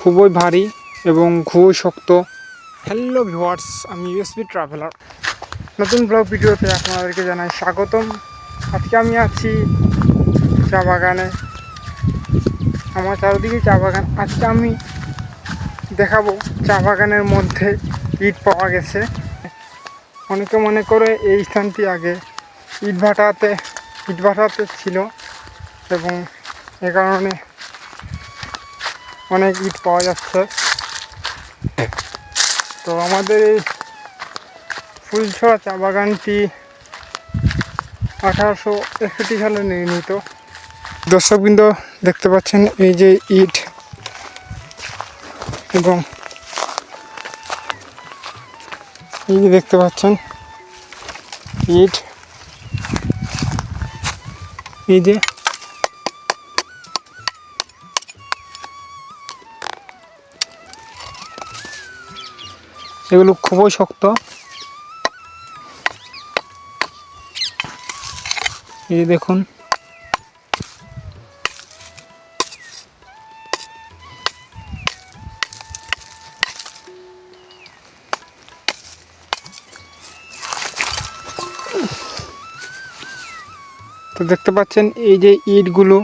খুবই ভারী এবং খুবই শক্ত। হ্যালো ভিউয়ার্স আমি ইউএসবি ট্রাভেলার নতুন ব্লগ ভিডিওতে আপনাদেরকে জানাই স্বাগতম। আজকে আমি আছি চা বাগানে। আমার চারিদিকে চা বাগান। আজকে আমি দেখাবো চা বাগানের মধ্যে ইট পাওয়া গেছে। অনেকে মনে করে এই স্থানটি আগে ইট ভাটাতে ইট ভাটাতে ছিল এবং এ কারণে অনেক ইট পাওয়া যাচ্ছে। তো আমাদের এই ফুলছড়া চা বাগানটি আঠারোশো একষট্টি সালে নির্মিত। দর্শকবৃন্দ দেখতে পাচ্ছেন এই যে ইট এবং এই যে দেখতে পাচ্ছেন ইট। এই যে এগুলো খুবই শক্ত। এই দেখুন। তো দেখতে পাচ্ছেন, এই যে ইটগুলো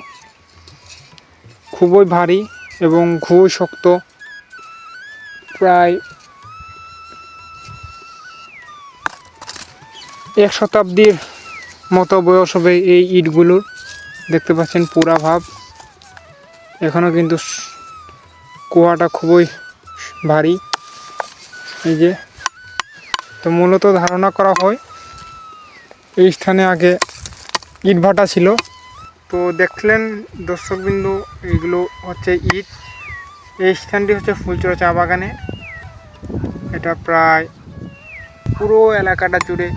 খুবই ভারী এবং খুবই শক্ত। প্রায় এক শতাব্দীর মতো বয়স হবে এই ইটগুলোর। দেখতে পাচ্ছেন পুরা ভাব। এখনও কিন্তু কুয়াটা খুবই ভারী। এই যে, তো মূলত ধারণা করা হয়, এই স্থানে আগে ইট ভাটা ছিল। তো দেখলেন দর্শকবিন্দু, এগুলো হচ্ছে ইট। এই স্থানটি হচ্ছে ফুলচড়া চা বাগানে। এটা প্রায় পুরো এলাকাটা জুড়ে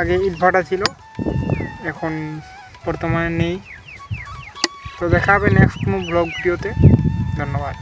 আগে ইট ভাটা ছিল, এখন বর্তমানে নেই। তো দেখা হবে নেক্সট কোনো ব্লগ ভিডিওতে। ধন্যবাদ।